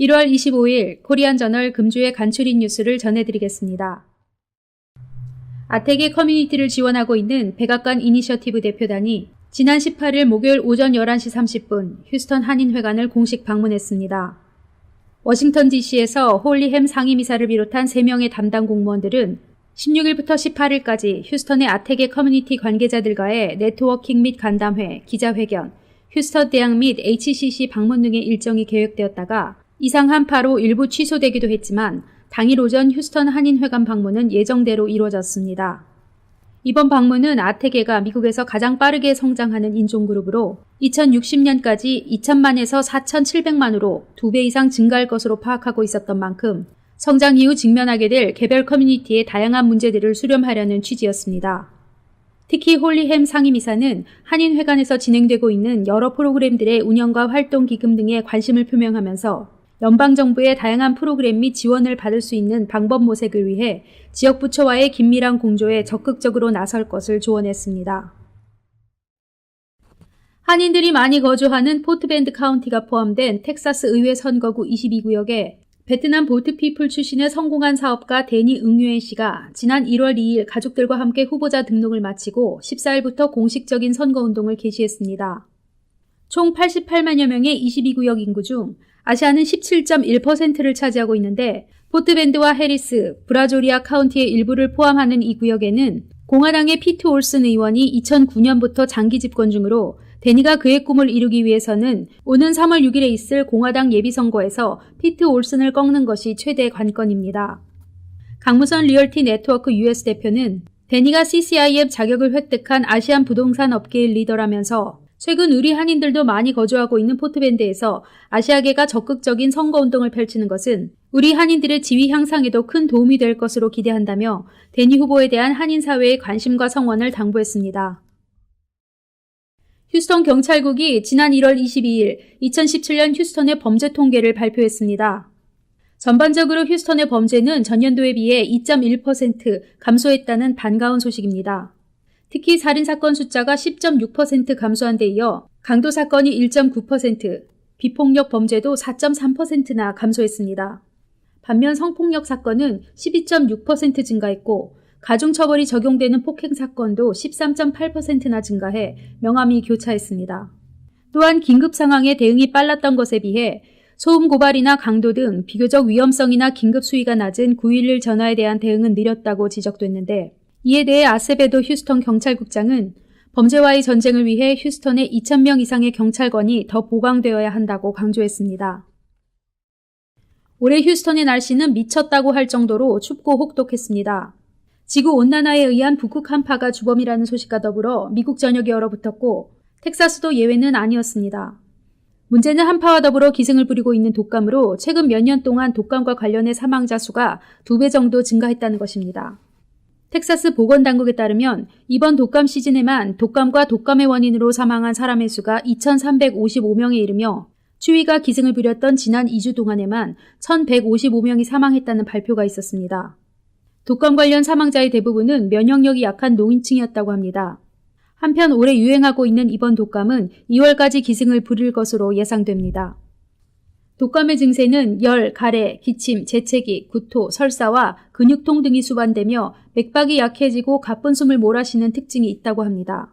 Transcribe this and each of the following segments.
1월 25일 코리안 저널 금주의 간추린 뉴스를 전해드리겠습니다. 아텍의 커뮤니티를 지원하고 있는 백악관 이니셔티브 대표단이 지난 18일 목요일 오전 11시 30분 휴스턴 한인회관을 공식 방문했습니다. 워싱턴 DC에서 홀리햄 상임이사를 비롯한 3명의 담당 공무원들은 16일부터 18일까지 휴스턴의 아텍의 커뮤니티 관계자들과의 네트워킹 및 간담회, 기자회견, 휴스턴 대학 및 HCC 방문 등의 일정이 계획되었다가 이상 한파로 일부 취소되기도 했지만 당일 오전 휴스턴 한인회관 방문은 예정대로 이루어졌습니다. 이번 방문은 아테게가 미국에서 가장 빠르게 성장하는 인종그룹으로 2060년까지 2천만에서 4,700만으로 두배 이상 증가할 것으로 파악하고 있었던 만큼 성장 이후 직면하게 될 개별 커뮤니티의 다양한 문제들을 수렴하려는 취지였습니다. 특히 홀리햄 상임이사는 한인회관에서 진행되고 있는 여러 프로그램들의 운영과 활동 기금 등에 관심을 표명하면서 연방정부의 다양한 프로그램 및 지원을 받을 수 있는 방법 모색을 위해 지역 부처와의 긴밀한 공조에 적극적으로 나설 것을 조언했습니다. 한인들이 많이 거주하는 포트밴드 카운티가 포함된 텍사스 의회 선거구 22구역에 베트남 보트피플 출신의 성공한 사업가 데니 응유엔 씨가 지난 1월 2일 가족들과 함께 후보자 등록을 마치고 14일부터 공식적인 선거운동을 개시했습니다. 총 88만여 명의 22구역 인구 중 아시아는 17.1%를 차지하고 있는데 포트밴드와 해리스, 브라조리아 카운티의 일부를 포함하는 이 구역에는 공화당의 피트 올슨 의원이 2009년부터 장기 집권 중으로 데니가 그의 꿈을 이루기 위해서는 오는 3월 6일에 있을 공화당 예비선거에서 피트 올슨을 꺾는 것이 최대 관건입니다. 강무선 리얼티 네트워크 US 대표는 데니가 CCIM 자격을 획득한 아시안 부동산 업계의 리더라면서 최근 우리 한인들도 많이 거주하고 있는 포트밴드에서 아시아계가 적극적인 선거운동을 펼치는 것은 우리 한인들의 지위 향상에도 큰 도움이 될 것으로 기대한다며 데니 후보에 대한 한인 사회의 관심과 성원을 당부했습니다. 휴스턴 경찰국이 지난 1월 22일 2017년 휴스턴의 범죄 통계를 발표했습니다. 전반적으로 휴스턴의 범죄는 전년도에 비해 2.1% 감소했다는 반가운 소식입니다. 특히 살인사건 숫자가 10.6% 감소한 데 이어 강도 사건이 1.9%, 비폭력 범죄도 4.3%나 감소했습니다. 반면 성폭력 사건은 12.6% 증가했고 가중처벌이 적용되는 폭행 사건도 13.8%나 증가해 명암이 교차했습니다. 또한 긴급 상황에 대응이 빨랐던 것에 비해 소음 고발이나 강도 등 비교적 위험성이나 긴급 수위가 낮은 911 전화에 대한 대응은 느렸다고 지적됐는데 이에 대해 아세베도 휴스턴 경찰국장은 범죄와의 전쟁을 위해 휴스턴에 2,000명 이상의 경찰관이 더 보강되어야 한다고 강조했습니다. 올해 휴스턴의 날씨는 미쳤다고 할 정도로 춥고 혹독했습니다. 지구 온난화에 의한 북극 한파가 주범이라는 소식과 더불어 미국 전역에 얼어붙었고 텍사스도 예외는 아니었습니다. 문제는 한파와 더불어 기승을 부리고 있는 독감으로 최근 몇 년 동안 독감과 관련해 사망자 수가 두 배 정도 증가했다는 것입니다. 텍사스 보건당국에 따르면 이번 독감 시즌에만 독감과 독감의 원인으로 사망한 사람의 수가 2,355명에 이르며 추위가 기승을 부렸던 지난 2주 동안에만 1,155명이 사망했다는 발표가 있었습니다. 독감 관련 사망자의 대부분은 면역력이 약한 노인층이었다고 합니다. 한편 올해 유행하고 있는 이번 독감은 2월까지 기승을 부릴 것으로 예상됩니다. 독감의 증세는 열, 가래, 기침, 재채기, 구토, 설사와 근육통 등이 수반되며 맥박이 약해지고 가쁜 숨을 몰아쉬는 특징이 있다고 합니다.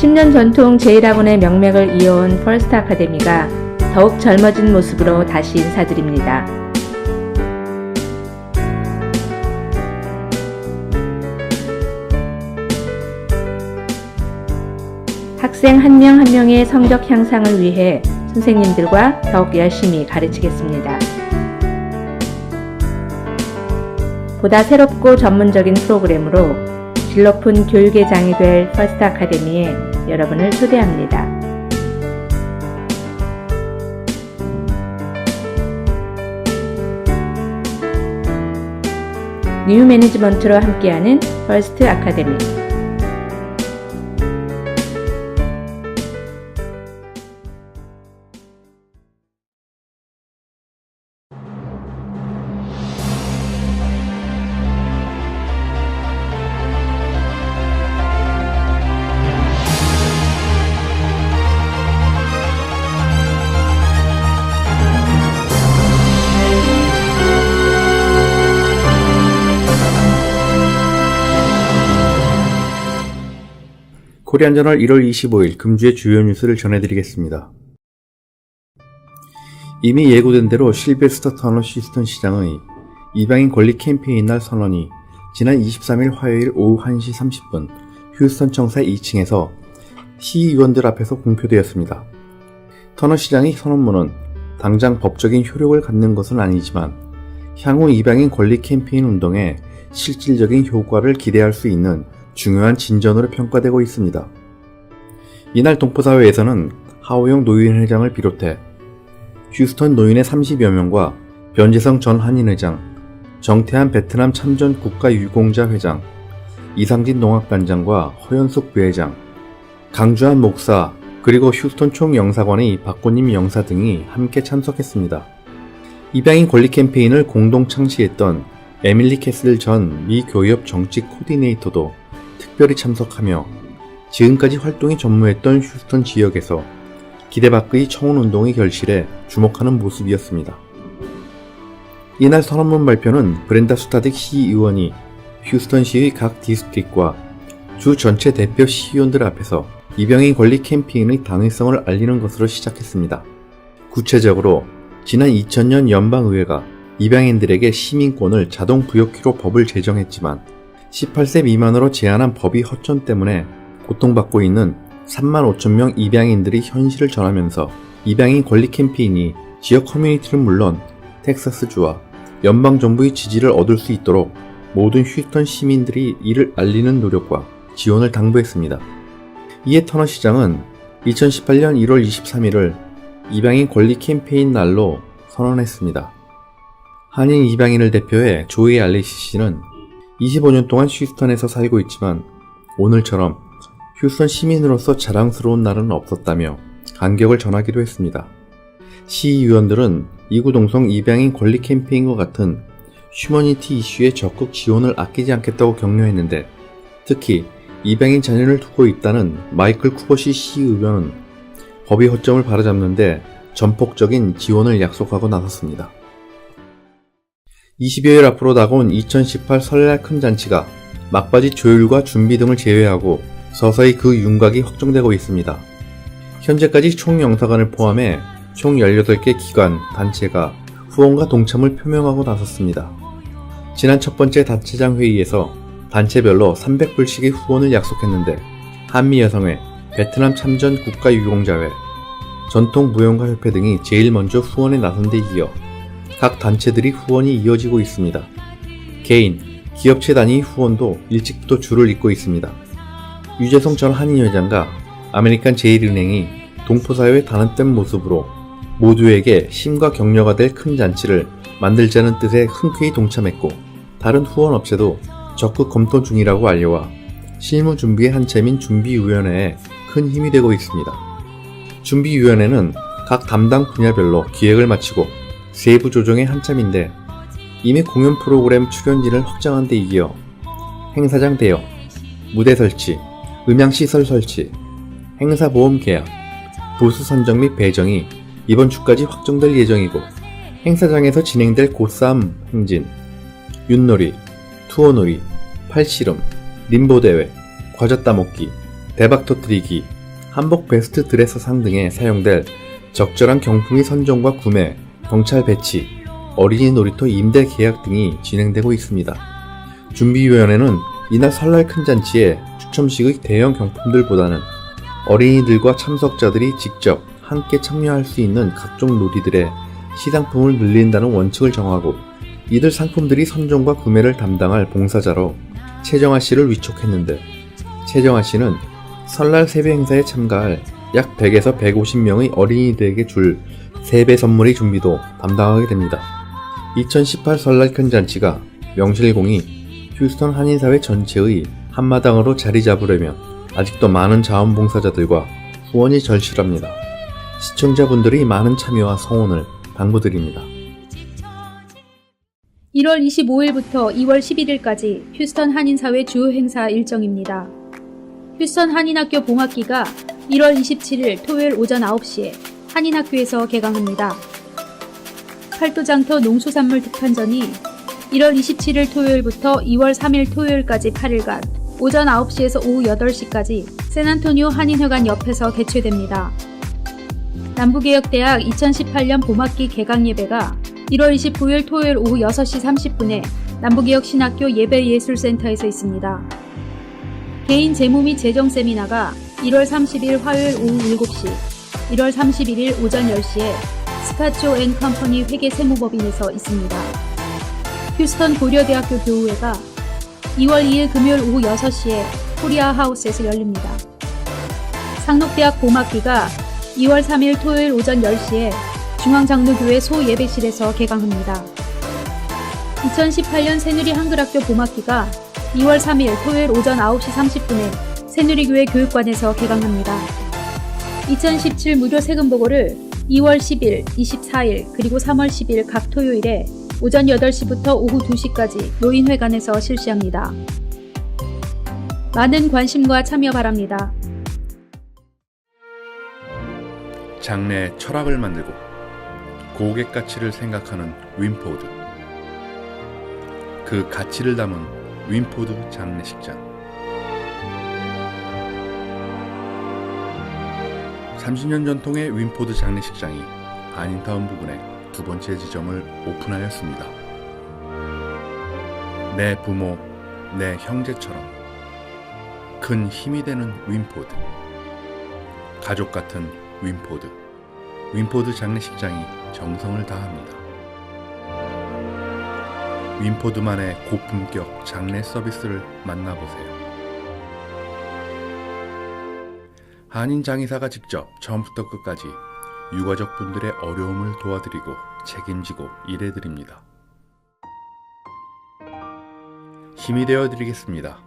(10년) 전통 제1학원의 명맥을 이어온 펄스트 아카데미가 더욱 젊어진 모습으로 다시 인사드립니다. 학생 한명한 명의 성적 향상을 위해 선생님들과 더욱 열심히 가르치겠습니다. 보다 새롭고 전문적인 프로그램으로 질 높은 교육의 장이 될 퍼스트 아카데미에 여러분을 초대합니다. 뉴 매니지먼트로 함께하는 퍼스트 아카데미 코리안저널 1월 25일 금주의 주요 뉴스를 전해드리겠습니다. 이미 예고된 대로 실베스터 터너 시스턴 시장의 이방인 권리 캠페인 날 선언이 지난 23일 화요일 오후 1시 30분 휴스턴 청사 2층에서 시의원들 앞에서 공표되었습니다. 터너 시장의 선언문은 당장 법적인 효력을 갖는 것은 아니지만 향후 이방인 권리 캠페인 운동에 실질적인 효과를 기대할 수 있는 중요한 진전으로 평가되고 있습니다. 이날 동포사회에서는 하오영 노인회장을 비롯해 휴스턴 노인의 30여 명과 변재성 전 한인회장, 정태한 베트남 참전 국가유공자 회장, 이상진 농악단장과 허연숙 부회장, 강주한 목사, 그리고 휴스턴 총영사관의 박고님 영사 등이 함께 참석했습니다. 입양인 권리 캠페인을 공동 창시했던 에밀리 캐슬 전 미 교협 정치 코디네이터도 특별히 참석하며 지금까지 활동이 전무했던 휴스턴 지역에서 기대 밖의 청원운동의 결실에 주목하는 모습이었습니다. 이날 선언문 발표는 브렌다 수타딕 시의원이 휴스턴시의 각 디스트릭과 주 전체 대표 시의원들 앞에서 입양인 권리 캠페인의 당위성을 알리는 것으로 시작했습니다. 구체적으로 지난 2000년 연방의회가 입양인들에게 시민권을 자동 부여키로 법을 제정했지만 18세 미만으로 제한한 법이 허점 때문에 고통받고 있는 3만 5천 명 입양인들이 현실을 전하면서 입양인 권리 캠페인이 지역 커뮤니티는 물론 텍사스주와 연방정부의 지지를 얻을 수 있도록 모든 휴스턴 시민들이 이를 알리는 노력과 지원을 당부했습니다. 이에 터너 시장은 2018년 1월 23일을 입양인 권리 캠페인 날로 선언했습니다. 한인 입양인을 대표해 조이 알리시 씨는 25년 동안 휴스턴에서 살고 있지만 오늘처럼 휴스턴 시민으로서 자랑스러운 날은 없었다며 감격을 전하기도 했습니다. 시의원들은 이구동성 입양인 권리 캠페인과 같은 휴머니티 이슈에 적극 지원을 아끼지 않겠다고 격려했는데 특히 입양인 자녀를 두고 있다는 마이클 쿠버시 시의원은 법의 허점을 바로잡는데 전폭적인 지원을 약속하고 나섰습니다. 20여일 앞으로 다가온 2018 설날 큰 잔치가 막바지 조율과 준비 등을 제외하고 서서히 그 윤곽이 확정되고 있습니다. 현재까지 총 영사관을 포함해 총 18개 기관, 단체가 후원과 동참을 표명하고 나섰습니다. 지난 첫 번째 단체장 회의에서 단체별로 300불씩의 후원을 약속했는데 한미여성회, 베트남 참전 국가유공자회, 전통무용가협회 등이 제일 먼저 후원에 나선 데 이어 각 단체들이 후원이 이어지고 있습니다. 개인, 기업체 단위 후원도 일찍부터 줄을 잇고 있습니다. 유재성 전 한인회장과 아메리칸 제일은행이 동포사회의 단합된 모습으로 모두에게 힘과 격려가 될 큰 잔치를 만들자는 뜻에 흔쾌히 동참했고 다른 후원업체도 적극 검토 중이라고 알려와 실무 준비의 한참인 준비위원회에 큰 힘이 되고 있습니다. 준비위원회는 각 담당 분야별로 기획을 마치고 세부 조정의 한참인데 이미 공연 프로그램 출연진을 확장한 데 이어 행사장 대여, 무대 설치, 음향시설 설치, 행사 보험 계약, 부수 선정 및 배정이 이번 주까지 확정될 예정이고 행사장에서 진행될 고싸움 행진, 윷놀이, 투어놀이, 팔씨름, 림보대회, 과자 따먹기, 대박 터뜨리기, 한복 베스트 드레서 상 등에 사용될 적절한 경품의 선정과 구매, 경찰 배치, 어린이 놀이터 임대 계약 등이 진행되고 있습니다. 준비위원회는 이날 설날 큰 잔치에 추첨식의 대형 경품들보다는 어린이들과 참석자들이 직접 함께 참여할 수 있는 각종 놀이들의 시상품을 늘린다는 원칙을 정하고 이들 상품들이 선정과 구매를 담당할 봉사자로 최정아 씨를 위촉했는데 최정아 씨는 설날 세배 행사에 참가할 약 100에서 150명의 어린이들에게 줄 세배 선물의 준비도 담당하게 됩니다. 2018 설날 큰 잔치가 명실공히 휴스턴 한인사회 전체의 한마당으로 자리 잡으려면 아직도 많은 자원봉사자들과 후원이 절실합니다. 시청자분들의 많은 참여와 성원을 당부드립니다. 1월 25일부터 2월 11일까지 휴스턴 한인사회 주요 행사 일정입니다. 휴스턴 한인학교 봉학기가 1월 27일 토요일 오전 9시에 한인학교에서 개강합니다. 팔도장터 농수산물 특판전이 1월 27일 토요일부터 2월 3일 토요일까지 8일간 오전 9시에서 오후 8시까지 샌안토니오 한인회관 옆에서 개최됩니다. 남부개혁대학 2018년 봄학기 개강 예배가 1월 29일 토요일 오후 6시 30분에 남부개혁신학교 예배예술센터에서 있습니다. 개인 재무 및 재정 세미나가 1월 30일 화요일 오후 7시, 1월 31일 오전 10시에 스카초 앤 컴퍼니 회계 세무법인에서 있습니다. 휴스턴 고려대학교 교우회가 2월 2일 금요일 오후 6시에 코리아 하우스에서 열립니다. 상록대학 봄학기가 2월 3일 토요일 오전 10시에 중앙장로교회 소예배실에서 개강합니다. 2018년 새누리 한글학교 봄학기가 2월 3일 토요일 오전 9시 30분에 새누리교회 교육관에서 개강합니다. 2017 무료 세금 보고를 2월 10일, 24일, 그리고 3월 10일 각 토요일에 오전 8시부터 오후 2시까지 노인회관에서 실시합니다. 많은 관심과 참여 바랍니다. 장래의 철학을 만들고 고객 가치를 생각하는 윈포드. 그 가치를 담은 윈포드 장례식장. 30년 전통의 윈포드 장례식장이 한인타운 부근에 두 번째 지점을 오픈하였습니다. 내 부모, 내 형제처럼 큰 힘이 되는 윈포드. 가족 같은 윈포드. 윈포드 장례식장이 정성을 다합니다. 윈포드만의 고품격 장례 서비스를 만나보세요. 한인 장의사가 직접 처음부터 끝까지 유가족 분들의 어려움을 도와드리고 책임지고 일해드립니다. 힘이 되어 드리겠습니다.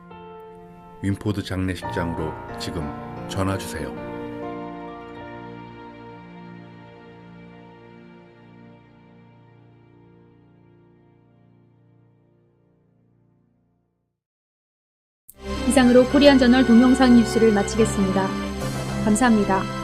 윈포드 장례식장으로 지금 전화 주세요. 이상으로 코리안 저널 동영상 뉴스를 마치겠습니다. 감사합니다.